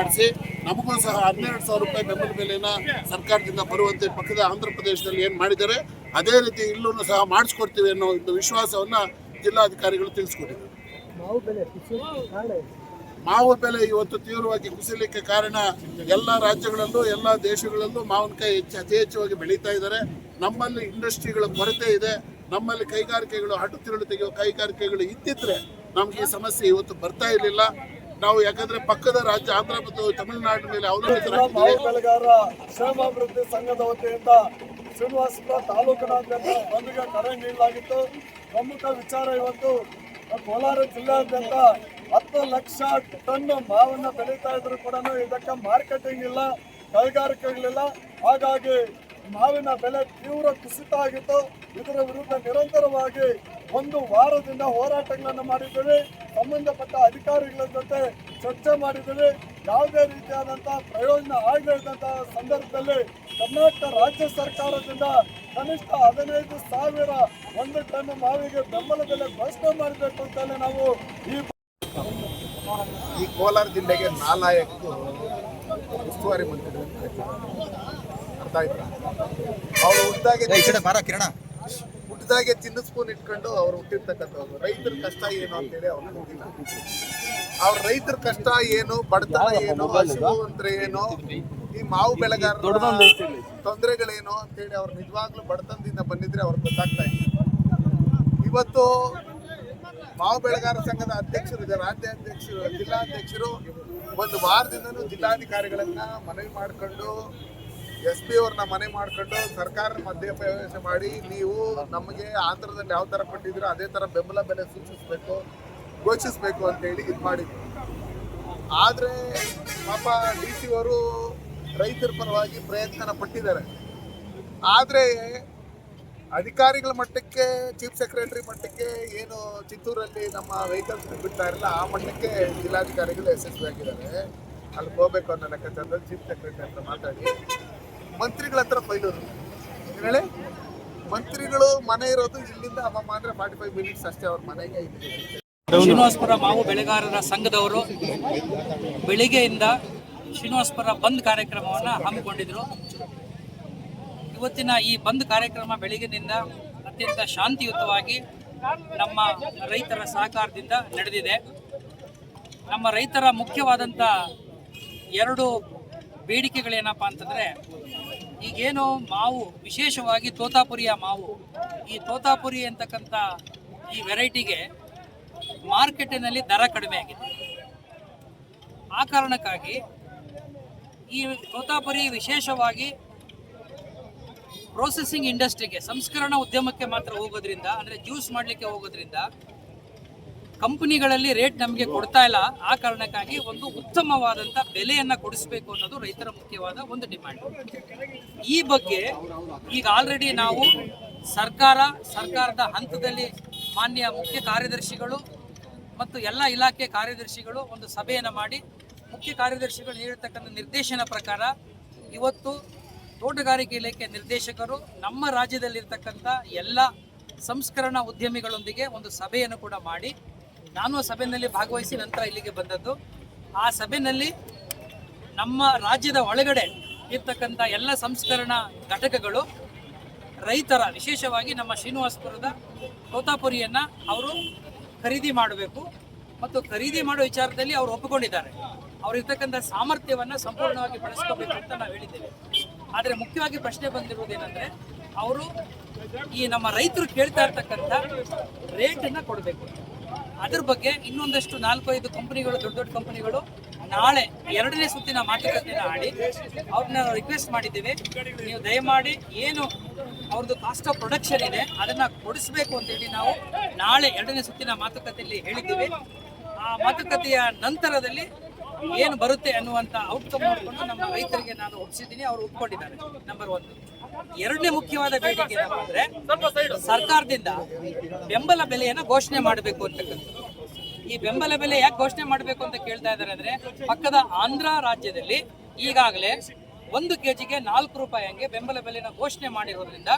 ಮಾಡಿಸಿ ನಮಗೂ ಸಹ ಹನ್ನೆರಡು ಸಾವಿರ ರೂಪಾಯಿ ಬೆಂಬಲ ಬೆಲೆನ ಸರ್ಕಾರದಿಂದ ಬರುವಂತೆ ಪಕ್ಕದ ಆಂಧ್ರ ಪ್ರದೇಶದಲ್ಲಿ ಏನು ಮಾಡಿದ್ದಾರೆ ಅದೇ ರೀತಿ ಇಲ್ಲೂ ಸಹ ಮಾಡಿಸ್ಕೊಡ್ತೀವಿ ಅನ್ನೋ ಒಂದು ವಿಶ್ವಾಸವನ್ನು ಜಿಲ್ಲಾಧಿಕಾರಿಗಳು ತಿಳಿಸ್ಕೊಟ್ಟಿದ್ದಾರೆ. ಮಾವು ಬೆಲೆ ಕಾರಣ ಮಾವು ಬೆಲೆ ಇವತ್ತು ತೀವ್ರವಾಗಿ ಕುಸಿಲಿಕ್ಕೆ ಕಾರಣ ಎಲ್ಲ ರಾಜ್ಯಗಳಲ್ಲೂ ಎಲ್ಲ ದೇಶಗಳಲ್ಲೂ ಮಾವಿನಕಾಯಿ ಹೆಚ್ಚು ಅತಿ ಹೆಚ್ಚುವಾಗಿ ಬೆಳೀತಾ ಇದ್ದಾರೆ. ನಮ್ಮಲ್ಲಿ ಇಂಡಸ್ಟ್ರಿಗಳ ಕೊರತೆ ಇದೆ. ನಮ್ಮಲ್ಲಿ ಕೈಗಾರಿಕೆಗಳು ಹಟು ತಿರುಳು ತೆಗೆಯುವ ಕೈಗಾರಿಕೆಗಳು ಇದ್ದಿದ್ರೆ ನಮ್ಗೆ ಈ ಸಮಸ್ಯೆ ಇವತ್ತು ಬರ್ತಾ ಇರಲಿಲ್ಲ. ನಾವು ಯಾಕಂದ್ರೆ ಪಕ್ಕದ ರಾಜ್ಯ ಆಂಧ್ರ ಮತ್ತು ತಮಿಳುನಾಡಿನ ಮೇಲೆ ಅವಲಂಬಿತರಾಗಿದ್ದೀವಿ ಕ್ಷೇಮಾಭಿವೃದ್ಧಿ ಸಂಘದ ವತಿಯಿಂದ ಶ್ರೀನಿವಾಸಪುರ ತಾಲೂಕಿನಾದ್ಯಂತ ಬಂದ್ಗೆ ಕರೆ ನೀಡಲಾಗಿತ್ತು. ಪ್ರಮುಖ ವಿಚಾರ ಇವತ್ತು ಕೋಲಾರ ಜಿಲ್ಲೆಯಾದ್ಯಂತ ಹತ್ತು ಲಕ್ಷ ಟನ್ ಮಾವನ್ನ ಬೆಳೀತಾ ಇದ್ರು ಕೂಡ ಇದಕ್ಕೆ ಮಾರ್ಕೆಟಿಂಗ್ ಇಲ್ಲ, ಕೈಗಾರಿಕೆಗಳಿಲ್ಲ. ಹಾಗಾಗಿ ಮಾವಿನ ಬೆಲೆ ತೀವ್ರ ಕುಸಿತ ಆಗಿತ್ತು. ಇದರ ವಿರುದ್ಧ ನಿರಂತರವಾಗಿ ಒಂದು ವಾರದಿಂದ ಹೋರಾಟಗಳನ್ನು ಮಾಡಿದ್ದೇವೆ. ಸಂಬಂಧಪಟ್ಟ ಅಧಿಕಾರಿಗಳ ಜೊತೆ ಚರ್ಚೆ ಮಾಡಿದ್ದೇವೆ. ಯಾವುದೇ ರೀತಿಯಾದಂತಹ ಪ್ರಯೋಜನ ಆಗದೇ ಇದ್ದಂತಹ ಸಂದರ್ಭದಲ್ಲಿ ಕರ್ನಾಟಕ ರಾಜ್ಯ ಸರ್ಕಾರದಿಂದ ಕನಿಷ್ಠ ಹದಿನೈದು ಸಾವಿರ ಒಂದು ಟನ್ ಮಾವಿಗೆ ಬೆಂಬಲ ಬೆಲೆ ಘೋಷಣೆ ಮಾಡಬೇಕು ಅಂತಲೇ ನಾವು ಈ ಈ ಕೋಲಾರ ಜಿಲ್ಲೆಗೆ ನಾಲ್ಕು ಉಸ್ತುವಾರಿ ಮಂತ್ರಿಗಳು ಹುಟ್ಟಿದಾಗೆ ಅವರು ಕಿರಣ ಹುಟ್ಟಿದಾಗೆ ಚಿನ್ನ ಸ್ಪೂನ್ ಇಟ್ಕೊಂಡು ಅವ್ರು ಹುಟ್ಟಿರ್ತಕ್ಕಂಥವ್ರು. ರೈತರ ಕಷ್ಟ ಏನು ಅಂತೇಳಿ ಅವ್ರು ಗೊತ್ತಿಲ್ಲ. ಅವ್ರ ರೈತರ ಕಷ್ಟ ಏನು ಬಡತನ ಏನು ಹಸಿವು ಅಂದ್ರೆ ಏನು ಈ ಮಾವು ಬೆಳೆಗಾರರ ತೊಂದರೆಗಳೇನು ಅಂತೇಳಿ ಅವ್ರು ನಿಜವಾಗ್ಲೂ ಬಡತನದಿಂದ ಬಂದಿದ್ರೆ ಅವ್ರಿಗೆ ಗೊತ್ತಾಗ್ತಾ ಇಲ್ಲ. ಇವತ್ತು ಮಾವು ಬೆಳೆಗಾರ ಸಂಘದ ಅಧ್ಯಕ್ಷರು ಇದೆ ರಾಜ್ಯಾಧ್ಯಕ್ಷರು ಜಿಲ್ಲಾಧ್ಯಕ್ಷರು ಒಂದು ವಾರದಿಂದನೂ ಜಿಲ್ಲಾಧಿಕಾರಿಗಳನ್ನ ಮನವಿ ಮಾಡಿಕೊಂಡು ಎಸ್ ಪಿ ಅವ್ರನ್ನ ಮನೆ ಮಾಡ್ಕೊಂಡು ಸರ್ಕಾರ ಮಧ್ಯಪ್ರವೇಶ ಮಾಡಿ ನೀವು ನಮಗೆ ಆಂಧ್ರದಲ್ಲಿ ಯಾವ ಥರ ಕೊಟ್ಟಿದ್ದೀರೋ ಅದೇ ಥರ ಬೆಂಬಲ ಬೆಲೆ ಸೂಚಿಸಬೇಕು, ಘೋಷಿಸಬೇಕು ಅಂತೇಳಿ ಇದು ಮಾಡಿದ್ರು ಆದರೆ ಪಾಪ ಡಿ ಸಿ ಅವರು ರೈತರ ಪರವಾಗಿ ಪ್ರಯತ್ನ ಪಟ್ಟಿದ್ದಾರೆ. ಆದರೆ ಅಧಿಕಾರಿಗಳ ಮಟ್ಟಕ್ಕೆ, ಚೀಫ್ ಸೆಕ್ರೆಟರಿ ಮಟ್ಟಕ್ಕೆ ಏನು ಚಿತ್ತೂರಲ್ಲಿ ನಮ್ಮ ವೆಹಿಕಲ್ಸ್ ಬಿಡ್ತಾ ಇರಲ್ಲ, ಆ ಮಟ್ಟಕ್ಕೆ ಜಿಲ್ಲಾಧಿಕಾರಿಗಳು ಯಶಸ್ವಿಯಾಗಿದ್ದಾರೆ. ಅಲ್ಲಿ ಹೋಗ್ಬೇಕು ಅನ್ನೋ ಲೆಕ್ಕಾಚಾರದಲ್ಲಿ ಚೀಫ್ ಸೆಕ್ರೆಟರಿ ಹತ್ರ ಮಾತಾಡಿ. ಮಂತ್ರಿಗಳ ಹತ್ರ ಏನ್ ಹೇಳಿ? ಮಂತ್ರಿಗಳು ಮನೆ ಇರೋದು ಇಲ್ಲಿಂದ ಮಾತ್ರ ಫಾರ್ಟಿ ಫೈವ್ ಮಿನಿಟ್ಸ್ ಅಷ್ಟೇ ಅವ್ರ ಮನೆಗೆ ಶ್ರೀನಿವಾಸಪುರ ಮಾವು ಬೆಳೆಗಾರರ ಸಂಘದವರು ಬೆಳಿಗ್ಗೆಯಿಂದ ಶ್ರೀನಿವಾಸಪುರ ಬಂದ್ ಕಾರ್ಯಕ್ರಮವನ್ನು ಹಮ್ಮಿಕೊಂಡಿದ್ರು. ಇವತ್ತಿನ ಈ ಬಂದ್ ಕಾರ್ಯಕ್ರಮ ಬೆಳಗಿನಿಂದ ಅತ್ಯಂತ ಶಾಂತಿಯುತವಾಗಿ ನಮ್ಮ ರೈತರ ಸಹಕಾರದಿಂದ ನಡೆದಿದೆ. ನಮ್ಮ ರೈತರ ಮುಖ್ಯವಾದಂಥ ಎರಡು ಬೇಡಿಕೆಗಳೇನಪ್ಪ ಅಂತಂದರೆ ಈಗೇನು ಮಾವು, ವಿಶೇಷವಾಗಿ ತೋತಾಪುರಿಯ ಮಾವು. ಈ ತೋತಾಪುರಿ ಅಂತಕ್ಕಂಥ ಈ ವೆರೈಟಿಗೆ ಮಾರ್ಕೆಟಿನಲ್ಲಿ ದರ ಕಡಿಮೆ ಆಗಿದೆ. ಆ ಕಾರಣಕ್ಕಾಗಿ ಈ ತೋತಾಪುರಿ ವಿಶೇಷವಾಗಿ ಪ್ರೊಸೆಸಿಂಗ್ ಇಂಡಸ್ಟ್ರಿಗೆ ಸಂಸ್ಕರಣಾ ಉದ್ಯಮಕ್ಕೆ ಮಾತ್ರ ಹೋಗೋದ್ರಿಂದ, ಅಂದರೆ ಜ್ಯೂಸ್ ಮಾಡಲಿಕ್ಕೆ ಹೋಗೋದ್ರಿಂದ ಕಂಪನಿಗಳಲ್ಲಿ ರೇಟ್ ನಮಗೆ ಕೊಡ್ತಾ ಇಲ್ಲ. ಆ ಕಾರಣಕ್ಕಾಗಿ ಒಂದು ಉತ್ತಮವಾದಂಥ ಬೆಲೆಯನ್ನು ಕೊಡಿಸಬೇಕು ಅನ್ನೋದು ರೈತರ ಮುಖ್ಯವಾದ ಒಂದು ಡಿಮ್ಯಾಂಡ್. ಈ ಬಗ್ಗೆ ಈಗ ಆಲ್ರೆಡಿ ನಾವು ಸರ್ಕಾರ, ಸರ್ಕಾರದ ಹಂತದಲ್ಲಿ ಮಾನ್ಯ ಮುಖ್ಯ ಕಾರ್ಯದರ್ಶಿಗಳು ಮತ್ತು ಎಲ್ಲ ಇಲಾಖೆ ಕಾರ್ಯದರ್ಶಿಗಳು ಒಂದು ಸಭೆಯನ್ನು ಮಾಡಿ ಮುಖ್ಯ ಕಾರ್ಯದರ್ಶಿಗಳು ನೀಡಿರ್ತಕ್ಕಂಥ ನಿರ್ದೇಶನ ಪ್ರಕಾರ ಇವತ್ತು ತೋಟಗಾರಿಕೆ ಇಲಾಖೆ ನಿರ್ದೇಶಕರು ನಮ್ಮ ರಾಜ್ಯದಲ್ಲಿರ್ತಕ್ಕಂಥ ಎಲ್ಲ ಸಂಸ್ಕರಣಾ ಉದ್ಯಮಿಗಳೊಂದಿಗೆ ಒಂದು ಸಭೆಯನ್ನು ಕೂಡ ಮಾಡಿ ನಾನು ಸಭೆಯಲ್ಲಿ ಭಾಗವಹಿಸಿ ನಂತರ ಇಲ್ಲಿಗೆ ಬಂದದ್ದು. ಆ ಸಭೆಯಲ್ಲಿ ನಮ್ಮ ರಾಜ್ಯದ ಒಳಗಡೆ ಇರ್ತಕ್ಕಂಥ ಎಲ್ಲ ಸಂಸ್ಕರಣಾ ಘಟಕಗಳು, ರೈತರ, ವಿಶೇಷವಾಗಿ ನಮ್ಮ ಶ್ರೀನಿವಾಸಪುರದ ತೋತಾಪುರಿಯನ್ನು ಅವರು ಖರೀದಿ ಮಾಡಬೇಕು ಮತ್ತು ಖರೀದಿ ಮಾಡೋ ವಿಚಾರದಲ್ಲಿ ಅವರು ಒಪ್ಪಿಕೊಂಡಿದ್ದಾರೆ. ಅವರಿರ್ತಕ್ಕಂಥ ಸಾಮರ್ಥ್ಯವನ್ನು ಸಂಪೂರ್ಣವಾಗಿ ಬಳಸ್ಕೋಬೇಕು ಅಂತ ನಾವು ಹೇಳಿದ್ದೇವೆ. ಆದರೆ ಮುಖ್ಯವಾಗಿ ಪ್ರಶ್ನೆ ಬಂದಿರುವುದೇನೆಂದರೆ, ಅವರು ಈ ನಮ್ಮ ರೈತರು ಕೇಳ್ತಾ ಇರ್ತಕ್ಕಂಥ ರೇಟನ್ನು ಕೊಡಬೇಕು. ಅದ್ರ ಬಗ್ಗೆ ಇನ್ನೊಂದಷ್ಟು ನಾಲ್ಕೈದು ಕಂಪನಿಗಳು, ದೊಡ್ಡ ದೊಡ್ಡ ಕಂಪನಿಗಳು ನಾಳೆ ಎರಡನೇ ಸುತ್ತಿನ ಮಾತುಕತೆಯನ್ನು ಆಡಿ ಅವ್ರನ್ನ ರಿಕ್ವೆಸ್ಟ್ ಮಾಡಿದ್ದೇವೆ. ನೀವು ದಯಮಾಡಿ ಏನು ಅವ್ರದ್ದು ಕಾಸ್ಟ್ ಆಫ್ ಪ್ರೊಡಕ್ಷನ್ ಇದೆ, ಅದನ್ನ ಕೊಡಿಸ್ಬೇಕು ಅಂತೇಳಿ ನಾವು ನಾಳೆ ಎರಡನೇ ಸುತ್ತಿನ ಮಾತುಕತೆಯಲ್ಲಿ ಹೇಳಿದ್ದೇವೆ. ಆ ಮಾತುಕತೆಯ ನಂತರದಲ್ಲಿ ಏನು ಬರುತ್ತೆ ಅನ್ನುವಂತ ಔಟ್ಕಮ್ ನೋಡಿಕೊಂಡು ನಮ್ಮ ರೈತರಿಗೆ ನಾನು ಒಪ್ಪಿಸಿದ್ದೀನಿ ಅವರು ಒಪ್ಕೊಂಡಿದ್ದಾರೆ. ನಂಬರ್ ಒಂದು ಎರಡನೇ ಮುಖ್ಯವಾದ ಬೇಡಿಕೆ ಏನಪ್ಪ ಅಂದ್ರೆ ಸರ್ಕಾರದಿಂದ ಬೆಂಬಲ ಬೆಲೆಯನ್ನು ಘೋಷಣೆ ಮಾಡಬೇಕು ಅಂತಕ್ಕಂಥದ್ದು. ಈ ಬೆಂಬಲ ಬೆಲೆ ಯಾಕೆ ಘೋಷಣೆ ಮಾಡಬೇಕು ಅಂತ ಕೇಳ್ತಾ ಇದ್ದಾರೆ ಅಂದ್ರೆ ಪಕ್ಕದ ಆಂಧ್ರ ರಾಜ್ಯದಲ್ಲಿ ಈಗಾಗಲೇ ಒಂದು ಕೆಜಿಗೆ ನಾಲ್ಕು ರೂಪಾಯಿ ಹಂಗೆ ಬೆಂಬಲ ಬೆಲೆನ ಘೋಷಣೆ ಮಾಡಿರೋದ್ರಿಂದ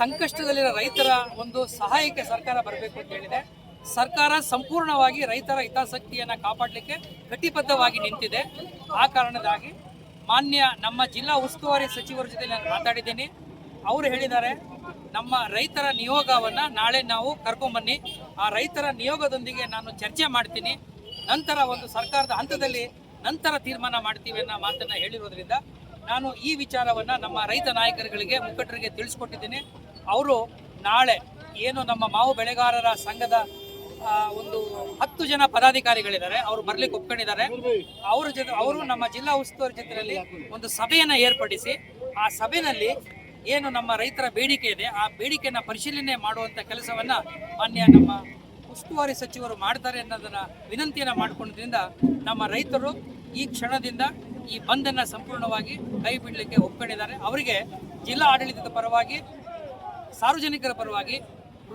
ಸಂಕಷ್ಟದಲ್ಲಿರೋ ರೈತರ ಒಂದು ಸಹಾಯಕ್ಕೆ ಸರ್ಕಾರ ಬರಬೇಕು ಅಂತ ಹೇಳಿದೆ. ಸರ್ಕಾರ ಸಂಪೂರ್ಣವಾಗಿ ರೈತರ ಹಿತಾಸಕ್ತಿಯನ್ನು ಕಾಪಾಡಲಿಕ್ಕೆ ಕಟಿಬದ್ಧವಾಗಿ ನಿಂತಿದೆ. ಆ ಕಾರಣದಾಗಿ ಮಾನ್ಯ ನಮ್ಮ ಜಿಲ್ಲಾ ಉಸ್ತುವಾರಿ ಸಚಿವರ ಜೊತೆ ನಾನು ಮಾತಾಡಿದ್ದೀನಿ. ಅವರು ಹೇಳಿದ್ದಾರೆ, ನಮ್ಮ ರೈತರ ನಿಯೋಗವನ್ನು ನಾಳೆ ನಾವು ಕರ್ಕೊಂಬನ್ನಿ. ಆ ರೈತರ ನಿಯೋಗದೊಂದಿಗೆ ನಾನು ಚರ್ಚೆ ಮಾಡ್ತೀನಿ. ನಂತರ ಒಂದು ಸರ್ಕಾರದ ಹಂತದಲ್ಲಿ ನಂತರ ತೀರ್ಮಾನ ಮಾಡ್ತೀವಿ ಅನ್ನೋ ಮಾತನ್ನು ಹೇಳಿರೋದ್ರಿಂದ ನಾನು ಈ ವಿಚಾರವನ್ನು ನಮ್ಮ ರೈತ ನಾಯಕರುಗಳಿಗೆ, ಮುಖಂಡರಿಗೆ ತಿಳಿಸ್ಕೊಟ್ಟಿದ್ದೀನಿ. ಅವರು ನಾಳೆ ಏನು ನಮ್ಮ ಮಾವು ಬೆಳೆಗಾರರ ಸಂಘದ ಒಂದು ಹತ್ತು ಜನ ಪದಾಧಿಕಾರಿಗಳಿದ್ದಾರೆ. ಅವರು ಬರ್ಲಿಕ್ಕೆ ಒಪ್ಕೊಂಡಿದ್ದಾರೆ. ಅವ್ರ ಜೊತೆ ಅವರು ನಮ್ಮ ಜಿಲ್ಲಾ ಉಸ್ತುವಾರಿ ಜೊತೆಯಲ್ಲಿ ಒಂದು ಸಭೆಯನ್ನ ಏರ್ಪಡಿಸಿ, ಆ ಸಭೆಯಲ್ಲಿ ಏನು ನಮ್ಮ ರೈತರ ಬೇಡಿಕೆ ಇದೆ, ಆ ಬೇಡಿಕೆಯನ್ನು ಪರಿಶೀಲನೆ ಮಾಡುವಂತ ಕೆಲಸವನ್ನ ಮಾನ್ಯ ನಮ್ಮ ಉಸ್ತುವಾರಿ ಸಚಿವರು ಮಾಡ್ತಾರೆ ಅನ್ನೋದನ್ನ ವಿನಂತಿಯನ್ನ ಮಾಡಿಕೊಂಡ್ರಿಂದ ನಮ್ಮ ರೈತರು ಈ ಕ್ಷಣದಿಂದ ಈ ಬಂದನ್ನ ಸಂಪೂರ್ಣವಾಗಿ ಕೈ ಬಿಡಲಿಕ್ಕೆ ಒಪ್ಕೊಂಡಿದ್ದಾರೆ. ಅವರಿಗೆ ಜಿಲ್ಲಾ ಆಡಳಿತದ ಪರವಾಗಿ, ಸಾರ್ವಜನಿಕರ ಪರವಾಗಿ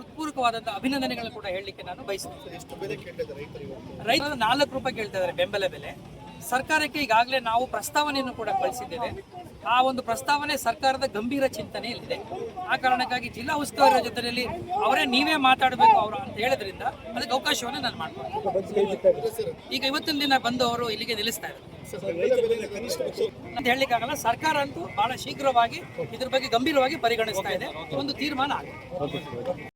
ಹೃತ್ಪೂರ್ವಕವಾದಂಥ ಅಭಿನಂದನೆಗಳನ್ನು ಕೂಡ ಹೇಳಲಿಕ್ಕೆ ನಾನು ಬಯಸ್ತೇನೆ ರೈತರು ನಾಲ್ಕು ರೂಪಾಯಿ ಕೇಳ್ತಾ ಇದ್ದಾರೆ ಬೆಂಬಲ ಬೆಲೆ. ಸರ್ಕಾರಕ್ಕೆ ಈಗಾಗಲೇ ನಾವು ಪ್ರಸ್ತಾವನೆಯನ್ನು ಕೂಡ ಕಳಿಸಿದ್ದೇವೆ. ಆ ಒಂದು ಪ್ರಸ್ತಾವನೆ ಸರ್ಕಾರದ ಗಂಭೀರ ಚಿಂತನೆಯಲ್ಲಿದೆ ಆ ಕಾರಣಕ್ಕಾಗಿ ಜಿಲ್ಲಾ ಉಸ್ತುವಾರಿ ಜೊತೆಯಲ್ಲಿ ಅವರೇ ನೀವೇ ಮಾತಾಡಬೇಕು ಅವರು ಅಂತ ಹೇಳಿದ್ರಿಂದ ಅದಕ್ಕೆ ಅವಕಾಶವನ್ನು ನಾನು ಮಾಡ್ತೀನಿ ಈಗ ಇವತ್ತಿನ ದಿನ ಬಂದು ಅವರು ಇಲ್ಲಿಗೆ ನಿಲ್ಲಿಸ್ತಾ ಇದ್ದಾರೆ. ಅಂತ ಹೇಳಲಿಕ್ಕಾಗಲ್ಲ ಸರ್ಕಾರ ಅಂತೂ ಬಹಳ ಶೀಘ್ರವಾಗಿ ಇದ್ರ ಬಗ್ಗೆ ಗಂಭೀರವಾಗಿ ಪರಿಗಣಿಸ್ತಾ ಇದೆ. ಒಂದು ತೀರ್ಮಾನ ಆಗುತ್ತೆ